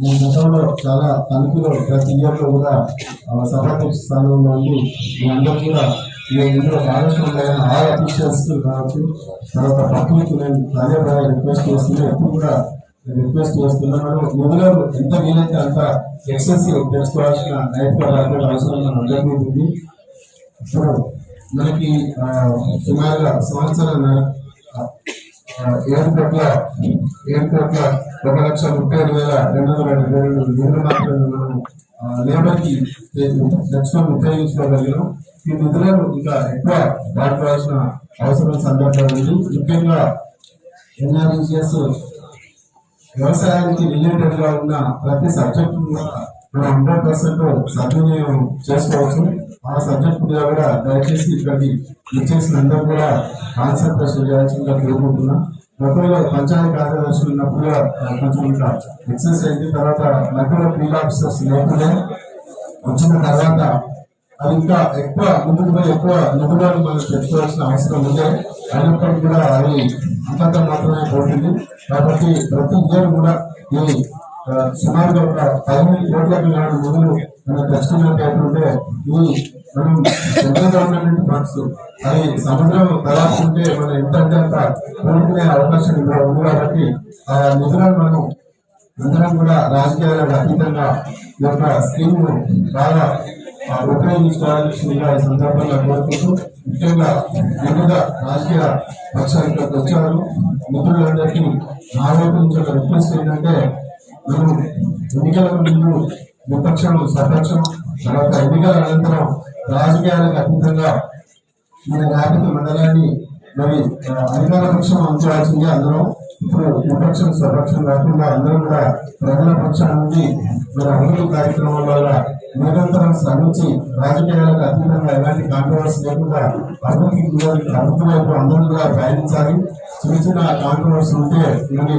ఈ గతంలో చాలా తణుకులో ప్రతి ఇయర్లో కూడా సభాధ్యక్ష స్థానంలో ఉండి మీ అందరూ కూడా ఈ ఇందులో భాగస్వాములైన ఆల్ అఫీషియల్స్ కావచ్చు తర్వాత పబ్లిక్ నేను అదే రిక్వెస్ట్ చేస్తున్నా ఎప్పుడు కూడా రిక్వెస్ట్ చేస్తున్నాను. నిధులను ఎంత వీలైతే అంత ఎక్సెసివ్ తెలుసుకోవాల్సిన నైతిక అవసరం మన అందరికీ ఉంది. ఇప్పుడు మనకి సుమారుగా సంవత్సరం ఏడు కోట్ల ఏడు కోట్ల ఒక లక్ష ముప్పై ఐదు వేల రెండు వందల రెండు నిధులు మాత్రమే మనం ఈ నిధులను ఇంకా ఎక్కువ వాడుకోవాల్సిన అవసరం సందర్భం ఉంది. ముఖ్యంగా ఎన్ఆర్ఈజిఎస్ వ్యవసాయానికి రిలేటెడ్గా ఉన్న ప్రతి సబ్జెక్టు కూడా మనం హండ్రెడ్ పర్సెంట్ సద్వినియోగం చేసుకోవచ్చు. ఆ సబ్జెక్ట్ మీద కూడా దయచేసి ఇక్కడికి ఇచ్చేసిన అందరూ కూడా కాన్సన్ట్రేషన్ చేయాల్సిందిగా కోరుకుంటున్నా. గతంలో పంచాయతీ కార్యదర్శులు ఉన్నప్పుడు కొంచెం ఇంకా ఎక్సెస్ అయింది తర్వాత మధ్యలో ఫీల్డ్ ఆఫీసర్స్ లేకుండా వచ్చిన తర్వాత అది ఇంకా ఎక్కువ ముందుకు పోయి ఎక్కువ నిధులను మనం తెచ్చుకోవాల్సిన అవసరం ఉంది అయినప్పటికీ కూడా అది అంతంత మాత్రమే పోతుంది. కాబట్టి ప్రతి ఇయర్ కూడా ఈ సుమారుగా ఒక పదిహేను కోట్లకు నాడు నిధులు మనం తెచ్చుకున్నట్టుంటే ఈ మనం సెంట్రల్ గవర్నమెంట్ ఫండ్స్ అది సముద్రం తలాసుకుంటే మనం ఎంత అంత కోరుకునే అవకాశం ఇక్కడ ఉంది కాబట్టి ఆ నిధులను మనం అందరం కూడా రాజకీయాలకు అతీతంగా ఈ యొక్క స్కీమ్ను బాగా ఉపయోగించుకోవాల్సిందిగా ఈ సందర్భంగా కోరుకుంటూ ముఖ్యంగా వివిధ రాజకీయ పక్షాలకు వచ్చారు మిత్రులందరికీ నా వైపు నుంచి ఒక రిక్వెస్ట్ ఏంటంటే మనం ఎన్నికలకు ముందు విపక్షం సపక్షం తర్వాత ఎన్నికల అనంతరం రాజకీయాలకు అతీతంగా మన ర్యాపిత మండలాన్ని మరి అధికార పక్షం అంచాల్సింది అందరం. ఇప్పుడు విపక్షం సపక్షం కాకుండా అందరం కూడా ప్రజల పక్షం నుండి మన అభివృద్ధి కార్యక్రమం వల్ల నిరంతరం శ్రమించి రాజకీయాలకు అతీతంగా ఎలాంటి కాంట్రవర్సీ లేకుండా అభివృద్ధి అభివృద్ధి వైపు అందరం కూడా ప్రయాణించాలి. చిన్న చిన్న కాంట్రవర్సీ ఉంటే మరి